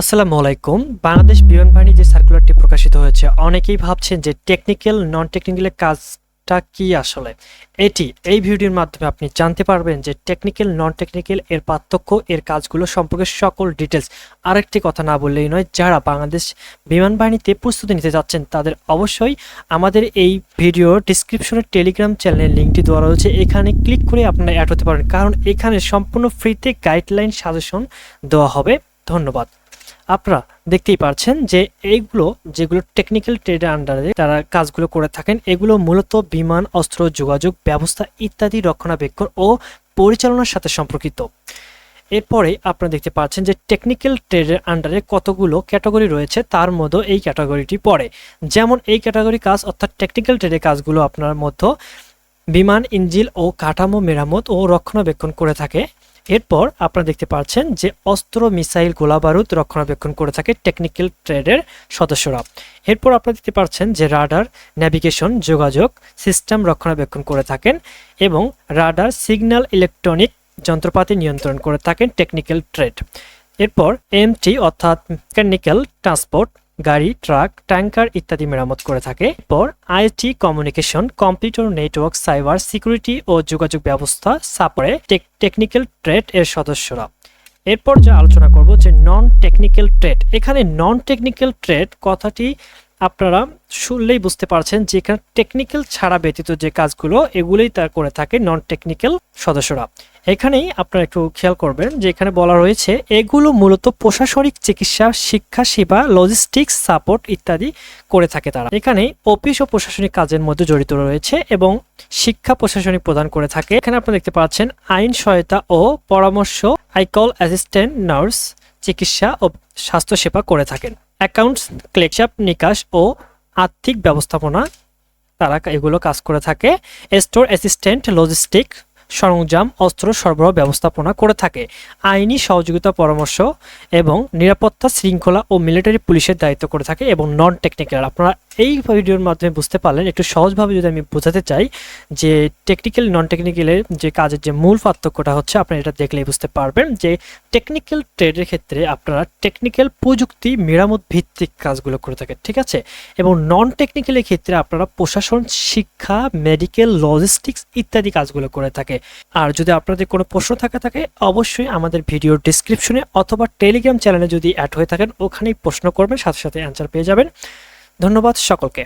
আসসালামু আলাইকুম। বাংলাদেশ বিমান বাহিনী যে সার্কুলারটি প্রকাশিত হয়েছে, অনেকেই ভাবছেন যে টেকনিক্যাল নন টেকনিক্যালের কাজটা কি আসলে? এটি এই ভিডিওর মাধ্যমে আপনি জানতে পারবেন যে টেকনিক্যাল নন টেকনিক্যাল এর পার্থক্য, এর কাজগুলো সম্পর্কে সকল ডিটেলস আরেকটি কথা না বললেই নয়, যারা বাংলাদেশ বিমান বাহিনীতে প্রস্তুতি নিতে যাচ্ছেন, তাদের অবশ্যই আমাদের এই ভিডিও ডিসক্রিপশনের টেলিগ্রাম চ্যানেলের লিঙ্কটি দেওয়া রয়েছে। এখানে ক্লিক করে আপনারা অ্যাড হতে পারেন, কারণ এখানে সম্পূর্ণ ফ্রিতে গাইডলাইন সাজেশন দেওয়া হবে। ধন্যবাদ। আপনারা দেখতেই পারছেন যে এইগুলো যেগুলো টেকনিক্যাল ট্রেডের আন্ডারে তারা কাজগুলো করে থাকেন, এগুলো মূলত বিমান, অস্ত্র, যোগাযোগ ব্যবস্থা ইত্যাদি রক্ষণাবেক্ষণ ও পরিচালনার সাথে সম্পর্কিত। এরপরে আপনারা দেখতে পাচ্ছেন যে টেকনিক্যাল ট্রেডের আন্ডারে কতগুলো ক্যাটাগরি রয়েছে, তার মধ্যে এই ক্যাটাগরিটি পড়ে। যেমন এই ক্যাটাগরি কাজ, অর্থাৎ টেকনিক্যাল ট্রেডের কাজগুলো আপনার মধ্যে বিমান ইঞ্জিল ও কাঠামো মেরামত ও রক্ষণাবেক্ষণ করে থাকে। এরপর আপনারা দেখতে পাচ্ছেন যে অস্ত্র, মিসাইল, গোলাবারুদ রক্ষণাবেক্ষণ করে থাকে টেকনিক্যাল ট্রেডের সদস্যরা। এরপর আপনারা দেখতে পাচ্ছেন যে রাডার নেভিগেশন যোগাযোগ সিস্টেম রক্ষণাবেক্ষণ করে থাকেন এবং রাডার সিগন্যাল ইলেকট্রনিক যন্ত্রপাতি নিয়ন্ত্রণ করে থাকেন টেকনিক্যাল ট্রেড এরপর এমটি অর্থাৎ মেকানিক্যাল ট্রান্সপোর্ট গাড়ি, ট্রাক, ট্যাঙ্কার ইত্যাদি মেরামত করে থাকে। পর IT communication, computer network, cyber security ও যোগাযোগ ব্যবস্থা, সাপোরে টেকনিক্যাল ট্রেড এর সদস্যরা। এরপর যা আলোচনা করব যে নন টেকনিক্যাল ট্রেড এখানে নন টেকনিক্যাল ট্রেড কথাটি আপনারা শুনলেই বুঝতে পারছেন যে এখানে টেকনিক্যাল ছাড়া ব্যতীত যে কাজগুলো, এগুলোই তার করে থাকে নন টেকনিক্যাল সদস্যরা। এখানেই আপনারা একটু খেয়াল করবেন যে এখানে বলা রয়েছে, এগুলো মূলত প্রশাসনিক চিকিৎসা, শিক্ষা, সেবা লজিস্টিক্স সাপোর্ট ইত্যাদি করে থাকে তারা। এখানে অফিস ও প্রশাসনিক কাজের মধ্যে জড়িত রয়েছে এবং শিক্ষা প্রশাসনিক প্রদান করে থাকে। এখানে আপনারা দেখতে পাচ্ছেন, আইন সহায়তা ও পরামর্শ আইকল অ্যাসিস্ট্যান্ট নার্স চিকিৎসা ও স্বাস্থ্যসেবা করে থাকেন। অ্যাকাউন্টস ক্লেকশাপ নিকাশ ও আর্থিক ব্যবস্থাপনা, তারা এগুলো কাজ করে থাকে। স্টোর অ্যাসিস্ট্যান্ট, লজিস্টিক, সরঞ্জাম, অস্ত্র সরবরাহ ব্যবস্থাপনা করে থাকে। আইনি সহযোগিতা পরামর্শ এবং নিরাপত্তা শৃঙ্খলা ও মিলিটারি পুলিশের দায়িত্ব করে থাকে এবং নন টেকনিক্যাল আপনারা এই ভিডিওর মাধ্যমে বুঝতে পারলেন, একটু সহজভাবে যদি আমি বোঝাতে চাই যে টেকনিক্যাল নন টেকনিক্যালের যে কাজের যে মূল পার্থক্যটা হচ্ছে, আপনারা এটা দেখলেই বুঝতে পারবেন যে টেকনিক্যাল ট্রেডের ক্ষেত্রে আপনারা টেকনিক্যাল প্রযুক্তি মেরামত ভিত্তিক কাজগুলো করে থাকেন, ঠিক আছে? এবং নন টেকনিক্যালের ক্ষেত্রে আপনারা প্রশাসন, শিক্ষা মেডিকেল লজিস্টিক্স ইত্যাদি কাজগুলো করে থাকে। আর যদি আপনাদের কোনো প্রশ্ন থাকা থাকে, অবশ্যই আমাদের ভিডিওর ডিসক্রিপশনে অথবা টেলিগ্রাম চ্যানেলে যদি অ্যাড হয়ে থাকেন, ওখানেই প্রশ্ন করবেন, সাথে সাথে অ্যান্সার পেয়ে যাবেন। ধন্যবাদ সকলকে।